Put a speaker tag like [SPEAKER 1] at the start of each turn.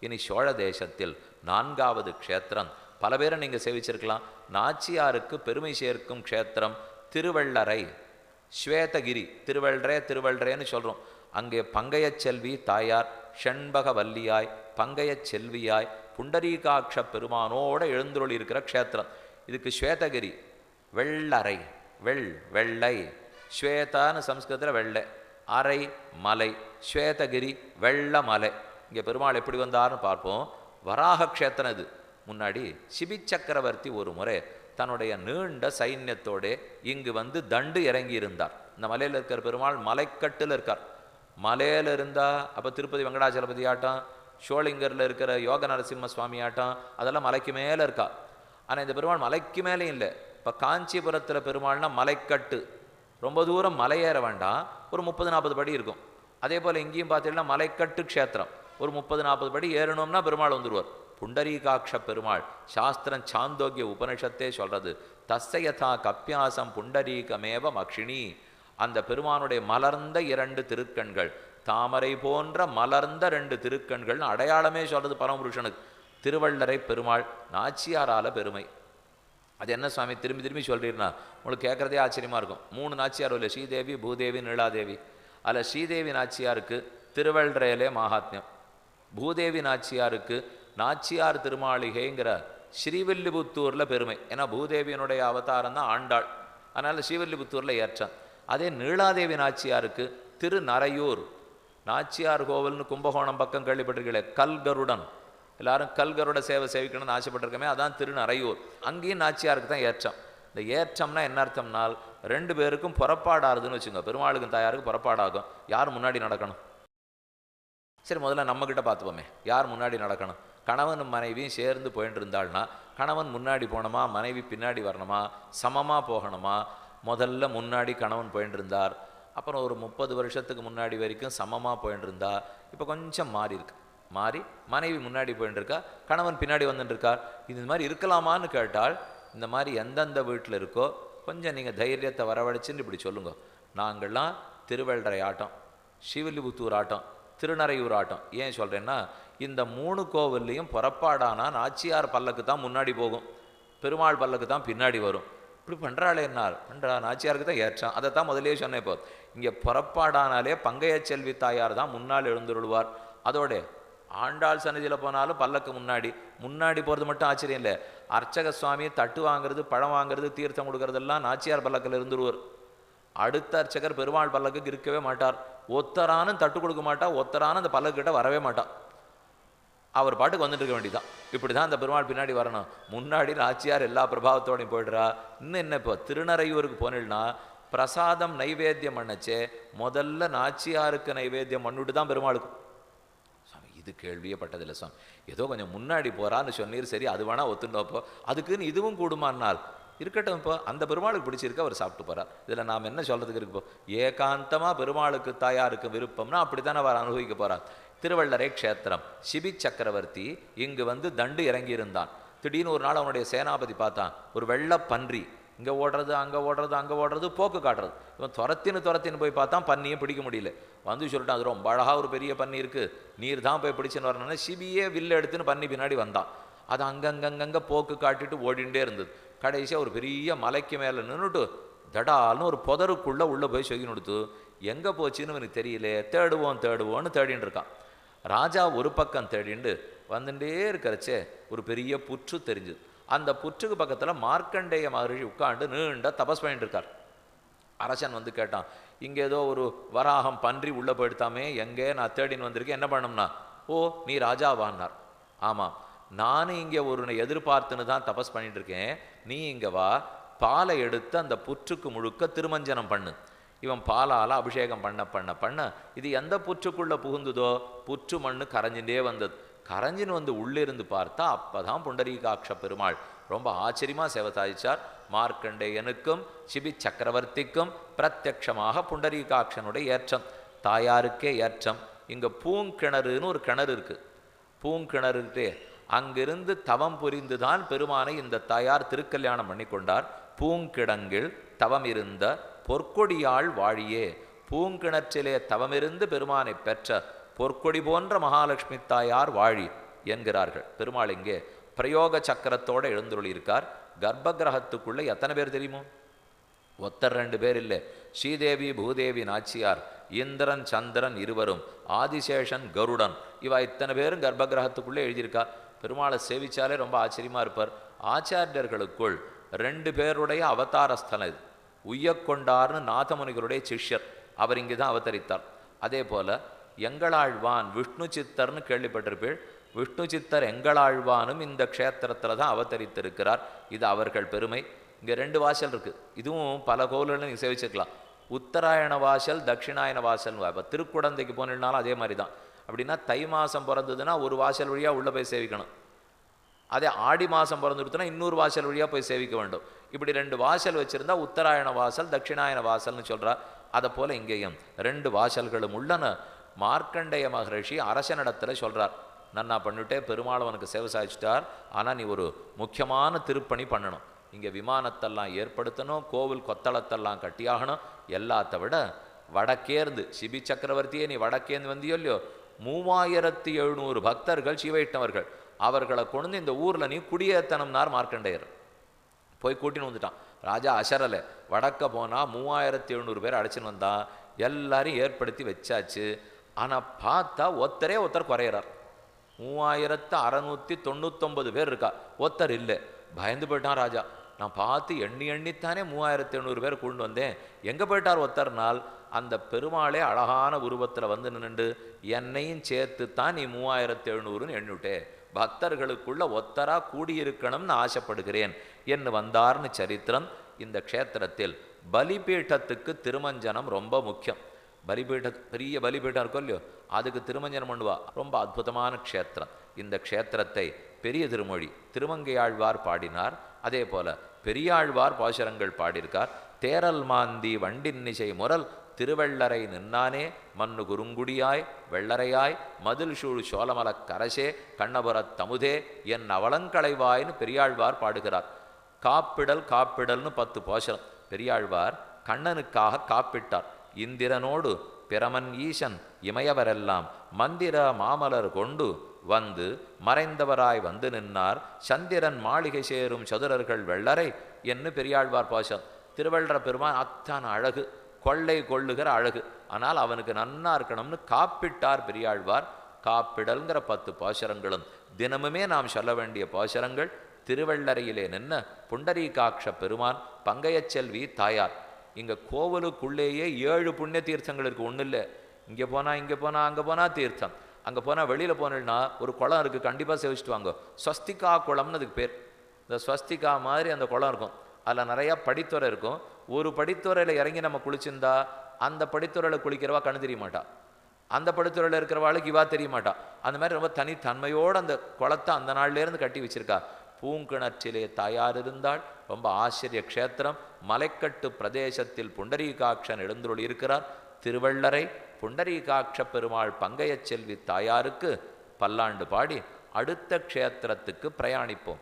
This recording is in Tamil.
[SPEAKER 1] இனி சோழ தேசத்தில் நான்காவது க்ஷேத்திரம். பல பேரை நீங்கள் சேவிச்சிருக்கலாம். நாச்சியாருக்கு பெருமை சேர்க்கும் க்ஷேத்திரம் திருவள்ளரை. ஸ்வேதகிரி திருவள்ளரே திருவள்ளரேன்னு சொல்கிறோம் அங்கே பங்கையச் செல்வி தாயார் ஷண்பக வல்லியாய் பங்கையச் செல்வியாய் புண்டரீகாட்ச பெருமானோட எழுந்துருளி இருக்கிற க்ஷேத்திரம். இதுக்கு ஸ்வேதகிரி வெள்ளரை வெள் வெள்ளை. ஸ்வேதான்னு சம்ஸ்கிருதத்தில் வெள்ளை. அரை மலை. ஸ்வேதகிரி வெள்ளமலை. இங்கே பெருமாள் எப்படி வந்தார்னு பார்ப்போம். வராக க்ஷேத்திரம் இது. முன்னாடி சிபி சக்கரவர்த்தி ஒரு முறை தன்னுடைய நீண்ட சைன்யத்தோட இங்கு வந்து தண்டு இறங்கி இருந்தார். இந்த மலையில் இருக்கிற பெருமாள் மலைக்கட்டில் இருக்கார். மலையில் இருந்தா அப்போ திருப்பதி வெங்கடாச்சலபதி ஆட்டம் ஷோலிங்கரில் இருக்கிற யோக நரசிம்ம சுவாமி ஆட்டம் அதெல்லாம் மலைக்கு மேலே இருக்கா. ஆனால் இந்த பெருமாள் மலைக்கு மேலே இல்லை. இப்போ காஞ்சிபுரத்தில் பெருமாள்னா மலைக்கட்டு. ரொம்ப தூரம் மலை ஏற வேண்டாம். ஒரு முப்பது நாற்பது படி இருக்கும். அதே போல் இங்கேயும் பார்த்தீங்கன்னா மலைக்கட்டு க்ஷேத்திரம். ஒரு முப்பது நாற்பது படி ஏறணும்னா பெருமாள் வந்துடுவார் புண்டரீகாட்ச பெருமாள் சாஸ்திரம் சாந்தோக்கிய உபனிஷத்தே சொல்கிறது தஸ்ஸயதா கப்பியாசம் புண்டரீகமேவ மக்ஷினி அந்த பெருமானுடைய மலர்ந்த இரண்டு திருக்கண்கள் தாமரை போன்ற மலர்ந்த ரெண்டு திருக்கண்கள்னு அடையாளமே சொல்கிறது பரமபுருஷனுக்கு. திருவள்ளரை பெருமாள் நாச்சியாரால பெருமை. அது என்ன சுவாமி திரும்பி திரும்பி சொல்கிறீர்னா உங்களுக்கு கேட்குறதே ஆச்சரியமா இருக்கும். மூணு நாச்சியார் இல்லை ஸ்ரீதேவி பூதேவி நீலாதேவி. அதில் ஸ்ரீதேவி நாச்சியாருக்கு திருவள்ளரையிலே மகாத்மியம். பூதேவி நாச்சியாருக்கு நாச்சியார் திருமாளிகைங்கிற ஸ்ரீவில்லிபுத்தூரில் பெருமை. ஏன்னா பூதேவியினுடைய அவதாரம் தான் ஆண்டாள். அதனால் ஸ்ரீவில்லிபுத்தூரில் ஏற்றான் அதே நீலாதேவி நாச்சியாருக்கு திருநரையூர் நாச்சியார் கோவில்னு கும்பகோணம் பக்கம் கேள்விப்பட்டிருக்கீங்களே கல்கருடன். எல்லாரும் கல்கருட சேவை சேவிக்கணும்னு ஆசைப்பட்டிருக்கமே அதான் திருநரையூர் அங்கேயும் நாச்சியாருக்கு தான் ஏற்றம். இந்த ஏற்றம்னா என்ன அர்த்தம்னால் ரெண்டு பேருக்கும் புறப்பாடாருதுன்னு வச்சுங்க பெருமாளுக்கும் தாயாருக்கும் புறப்பாடாகும். யார் முன்னாடி நடக்கணும்? சரி முதல்ல நம்மக்கிட்ட பார்த்துப்போமே. யார் முன்னாடி நடக்கணும்? கணவனும் மனைவியும் சேர்ந்து போயிட்டு இருந்தாள்னா கணவன் முன்னாடி போகணுமா? மனைவி பின்னாடி வரணுமா? சமமாக போகணுமா? முதல்ல முன்னாடி கணவன் போயிட்டு இருந்தார் அப்புறம் ஒரு முப்பது வருஷத்துக்கு முன்னாடி வரைக்கும் சமமாக போயிட்டு இருந்தா இப்போ கொஞ்சம் மாறி இருக்கு. மாறி மனைவி முன்னாடி போயிட்டு இருக்கா கணவன் பின்னாடி வந்துட்டு இருக்கார் இது மாதிரி இருக்கலாமான்னு கேட்டால் இந்த மாதிரி எந்தெந்த வீட்டில் இருக்கோ கொஞ்சம் நீங்கள் தைரியத்தை வரவழைச்சின்னு இப்படி சொல்லுங்க. நாங்கள்லாம் திருவள்ளரை ஆட்டம் ஸ்ரீவில்லிபுத்தூர் ஆட்டம். திருநறையூர் ஆட்டம் ஏன் சொல்கிறேன்னா இந்த மூணு கோவில்லையும் புறப்பாடானா நாச்சியார் பல்லக்கு தான் முன்னாடி போகும். பெருமாள் பல்லக்கு தான் பின்னாடி வரும். இப்படி பண்ணுறாளே என்னார்? பண்ணுறா நாச்சியாருக்கு தான் ஏற்றான் அதை தான் முதலே சொன்னேன் இப்போ. இங்கே புறப்பாடானாலே பங்கைய செல்வி தாயார் தான் முன்னால் எழுந்துருள்வார். அதோட ஆண்டாள் சன்னதியில் போனாலும் பல்லக்கு முன்னாடி. முன்னாடி போகிறது மட்டும் ஆச்சரியம் இல்லை. அர்ச்சக சுவாமி தட்டு வாங்குறது பழம் வாங்குறது தீர்த்தம் கொடுக்கறதெல்லாம் நாச்சியார் பல்லக்கில் இருந்துருவார். அடுத்த அர்ச்சகர் பெருமாள் பல்லக்கு இருக்கவே மாட்டார். ஒத்தரானும் தட்டு கொடுக்க மாட்டா ஒத்தரானும் அந்த பல்லக்கிட்ட வரவே மாட்டான் அவர் பாட்டுக்கு வந்துட்டு இருக்க வேண்டியதான் இப்படி தான் அந்த பெருமாள் பின்னாடி வரணும். முன்னாடி நாச்சியார் எல்லா பிரபாவத்தோடையும் போயிடுறா. இன்னும் என்ன இப்போ திருநறையூருக்கு போனேன்னா பிரசாதம் நைவேத்தியம் பண்ணச்சே முதல்ல நாச்சியாருக்கு நைவேத்தியம் பண்ணிட்டு தான் பெருமாளுக்கும் சாமி இது கேள்வியே பட்டதில்லை சாமி. ஏதோ கொஞ்சம் முன்னாடி போகிறான்னு சொன்னீர் சரி அது வேணால் ஒத்துண்டோப்போ. அதுக்குன்னு இதுவும் கூடுமானால் இருக்கட்டும் இப்போ அந்த பெருமாளுக்கு பிடிச்சிருக்கு அவர் சாப்பிட்டு போகிறார் இதில் நாம் என்ன சொல்கிறதுக்கு இருக்கோம் ஏகாந்தமாக பெருமாளுக்கு தாயாருக்கு விருப்பம்னா அப்படி தானே அவர் அனுபவிக்க போகிறார் திருவள்ளரை க்ஷேத்திரம். சிபி சக்கரவர்த்தி இங்கு வந்து தண்டு இறங்கியிருந்தான். திடீர்னு ஒரு நாள் அவனுடைய சேனாபதி பார்த்தான். ஒரு வெள்ள பன்றி. இங்கே ஓடுறது அங்கே ஓடுறது அங்கே ஓடுறது போக்கு காட்டுறது. இவன் துரத்தின்னு துரத்தின்னு போய் பார்த்தா பன்னியும் பிடிக்க முடியல. வந்து சொல்லிட்டான் அது ரொம்ப அழகாக ஒரு பெரிய பன்னி இருக்கு. நீர் தான் போய் பிடிச்சுன்னு வரணும்னா சிபியே வில்லு எடுத்துன்னு பன்னி பின்னாடி வந்தான். அது அங்கங்கங்கங்கே போக்கு காட்டிட்டு ஓடிண்டே இருந்தது. கடைசியாக ஒரு பெரிய மலைக்கு மேலே நின்றுட்டு தடால்னு ஒரு புதருக்குள்ளே உள்ளே போய் சொல்லி கொடுத்து எங்கே போச்சுன்னு எனக்கு தெரியல தேடுவோம் தேடுவோன்னு தேடின்னு இருக்கான். ராஜா ஒரு பக்கம் தேடிண்டு வந்துட்டே இருக்கிறச்சே ஒரு பெரிய புற்று தெரிஞ்சுது அந்த புற்றுக்கு பக்கத்தில் மார்க்கண்டேய மகரிஷி உட்காந்து நீண்ட தபஸ் பண்ணிட்டு இருக்கார். அரசன் வந்து கேட்டான் இங்கே ஏதோ ஒரு வராகம் பன்றி உள்ளே போயிடுத்தாமே எங்கே நான் தேடின்னு வந்திருக்கேன் என்ன பண்ணோம்னா ஓ நீ ராஜாவான்னார். ஆமாம். நானும் இங்கே ஒருனை எதிர்பார்த்துன்னு தான் தபஸ் பண்ணிட்டு இருக்கேன் நீ இங்கே வா பாலை எடுத்து அந்த புற்றுக்கு முழுக்க திருமஞ்சனம் பண்ணு. இவன் பாலால் அபிஷேகம் பண்ண பண்ண பண்ண இது எந்த புற்றுக்குள்ளே புகுந்துதோ புற்று மண்ணு கரைஞ்சின்றே வந்தது. கரைஞ்சின்னு வந்து உள்ளிருந்து பார்த்தா அப்போ தான் புண்டரீகாட்ச பெருமாள். ரொம்ப ஆச்சரியமாக சேவை சாதிச்சார் மார்க்கண்டேயனுக்கும் சிபி சக்கரவர்த்திக்கும் பிரத்யக்ஷமாக புண்டரீகாட்சனுடைய ஏற்றம். தாயாருக்கே ஏற்றம். இங்கே பூங்கிணறுன்னு ஒரு கிணறு இருக்கு. பூங்கிணறுட்டே அங்கிருந்து தவம் புரிந்துதான் பெருமானை இந்த தாயார் திருக்கல்யாணம் பண்ணி கொண்டார் பூங்கிடங்கில் தவம் இருந்த பொற்கொடியாள் வாழியே. பூங்கிணற்றிலே தவமிருந்து பெருமானை பெற்ற பொற்கொடி போன்ற மகாலட்சுமி தாயார் வாழி என்கிறார்கள். பெருமாள் இங்கே பிரயோக சக்கரத்தோட எழுந்துள்ளிருக்கார் கர்ப்ப கிரகத்துக்குள்ள எத்தனை பேர் தெரியுமோ? ஒத்தர் ரெண்டு பேர் இல்லை. ஸ்ரீதேவி பூதேவி நாச்சியார் இந்திரன் சந்திரன் இருவரும் ஆதிசேஷன் கருடன் இவா இத்தனை பேரும் கர்ப்ப கிரகத்துக்குள்ளே எழுதியிருக்கா. பெருமாளை சேவிச்சாலே ரொம்ப ஆச்சரியமா இருப்பார். ஆச்சாரியர்களுக்குள் ரெண்டு பேருடைய அவதாரஸ்தலம் இது. உய்யக்கொண்டார்னு நாதமுனிகளுடைய சிஷ்யர் அவர் இங்கே தான் அவதரித்தார். அதே போல எங்களாழ்வான் விஷ்ணு சித்தர்னு கேள்விப்பட்டிருப்பீள். விஷ்ணு சித்தர் எங்களாழ்வானும் இந்த க்ஷேத்திரத்தில் தான் அவதரித்திருக்கிறார். இது அவர்கள் பெருமை. இங்கே ரெண்டு வாசல் இருக்குது இதுவும் பல கோவில்களும் நீங்கள் சேவிச்சுக்கலாம். உத்தராயண வாசல் தட்சிணாயன வாசல் இப்போ திருக்குடந்தைக்கு போனீங்கனாலும் அதே மாதிரி தான் அப்படின்னா தை மாதம் பிறந்ததுன்னா ஒரு வாசல் வழியாக உள்ளே போய் சேவிக்கணும். அதே ஆடி மாதம் பிறந்துடுத்துனா இன்னொரு வாசல் வழியாக போய் சேவிக்க வேண்டும். இப்படி ரெண்டு வாசல் வச்சுருந்தா உத்தராயண வாசல் தட்சிணாயன வாசல்னு சொல்கிறா அதை போல் இங்கேயும் ரெண்டு வாசல்களும் உள்ளன. மார்க்கண்டேய மகரிஷி அரசனிடத்தில் சொல்கிறார் நன்னா பண்ணிட்டே பெருமாள் அவனுக்கு சேவை சாய்ச்சிட்டார் ஆனால் நீ ஒரு முக்கியமான திருப்பணி பண்ணணும். இங்கே விமானத்தெல்லாம் ஏற்படுத்தணும் கோவில் கொத்தளத்தெல்லாம் கட்டியாகணும். எல்லாத்த விட வடக்கேர்ந்து சிபி சக்கரவர்த்தியே நீ வடக்கேந்து வந்தியோ இல்லையோ மூவாயிரத்தி எழுநூறு பக்தர்கள் சிவையிட்டவர்கள் அவர்களை கொண்டு இந்த ஊரில் நீ குடியேத்தனம்னார் மார்க்கண்டேயர். போய் கூட்டின்னு வந்துட்டான். ராஜா அசரலை வடக்க போனால் மூவாயிரத்தி எழுநூறு பேர் அடைச்சின்னு வந்தான். எல்லாரையும் ஏற்படுத்தி வச்சாச்சு. ஆனால் பார்த்தா ஒத்தரே ஒருத்தர் குறையிறார். மூவாயிரத்து அறநூற்றி தொண்ணூத்தொம்பது பேர் இருக்கா? ஒருத்தர் இல்லை. பயந்து போயிட்டான் ராஜா. நான் பார்த்து எண்ணி எண்ணித்தானே மூவாயிரத்தி எண்ணூறு பேர் கொண்டு வந்தேன். எங்கே போயிட்டார் ஒருத்தர்னால் அந்த பெருமாளே அழகான உருவத்தில் வந்து நின்று என்னையும் சேர்த்து தான் நீ மூவாயிரத்தி எழுநூறுன்னு எண்ணிவிட்டே பக்தர்களுக்குள்ள ஒத்தரா கூடியிருக்கணும்னு ஆசைப்படுகிறேன். என்று வந்தார்னு சரித்திரம் இந்த க்ஷேத்திரத்தில். பலிபீட்டத்துக்கு திருமஞ்சனம் ரொம்ப முக்கியம். பலிபீட்ட பெரிய பலிபீட்டம் இருக்கும் இல்லையோ அதுக்கு திருமஞ்சனம் பண்ணுவா. ரொம்ப அற்புதமான க்ஷேத்திரம். இந்த க்ஷேத்திரத்தை பெரிய திருமொழி திருமங்கையாழ்வார் பாடினார். அதே போல பெரியாழ்வார் பாசுரங்கள் பாடியிருக்கார். தேரல் மாந்தி வண்டின்னிசை முரல் திருவள்ளரை நின்னானே மண்ணு குறுங்குடியாய் வெள்ளரையாய் மதில் சூழ் சோழமலக் கரசே கண்ணபுரத் தமுதே என் அவலங்களைவாய்னு பெரியாழ்வார் பாடுகிறார். காப்பிடல் காப்பிடல்னு பத்து போஷம் பெரியாழ்வார் கண்ணனுக்காக காப்பிட்டார். இந்திரனோடு பிரமன் ஈசன் இமையவரெல்லாம் மந்திர மாமலர் கொண்டு வந்து மறைந்தவராய் வந்து நின்னார். சந்திரன் மாளிகை சேரும் சதுரர்கள் வெள்ளரை என்று பெரியாழ்வார் பாசம் திருவள்ளர பெருமான் அத்தான அழகு. கொள்ளை கொள்ளுகிற அழகு. ஆனால் அவனுக்கு நன்னா இருக்கணும்னு காப்பிட்டார் பெரியாழ்வார். காப்பிடல்ங்கிற பத்து பாசுரங்களும். தினமுமே நாம் சொல்ல வேண்டிய பாசுரங்கள் திருவள்ளரையிலே நின்ன புண்டரீகாட்ச பெருமான் பங்கையச்செல்வி தாயார். இங்கே கோவிலுக்குள்ளேயே ஏழு புண்ணிய தீர்த்தங்கள் இருக்குது ஒன்றும் இல்லை. இங்கே போனால் இங்கே போனால் அங்கே போனால் தீர்த்தம். அங்கே போனால் வெளியில் போனேன்னா ஒரு குளம் இருக்குது கண்டிப்பாக சேவிச்சுட்டு வாங்க. ஸ்வஸ்திகா குளம்னு அதுக்கு பேர். இந்த ஸ்வஸ்திகா மாதிரி அந்த குளம் இருக்கும். அதில் நிறையா படித்துறை இருக்கும். ஒரு படித்துறையில் இறங்கி நம்ம குளிச்சிருந்தா அந்த படித்துறையில் குளிக்கிறவா கண்ணு தெரிய மாட்டா. அந்த படித்துறையில் இருக்கிறவாளுக்கு இவா தெரிய மாட்டா. அந்த மாதிரி ரொம்ப தனித்தன்மையோடு அந்த குளத்தை அந்த நாள்லேருந்து கட்டி வச்சிருக்கா. பூங்கிணற்றிலே தாயார் இருந்தால் ரொம்ப ஆச்சரிய க்ஷேத்திரம். மலைக்கட்டு பிரதேசத்தில் புண்டரீகாட்சன் எழுந்துருள் இருக்கிறார். திருவள்ளரை புண்டரீகாட்ச பெருமாள் பங்கைய செல்வி தாயாருக்கு பல்லாண்டு பாடி அடுத்த க்ஷேத்திரத்துக்கு பிரயாணிப்போம்.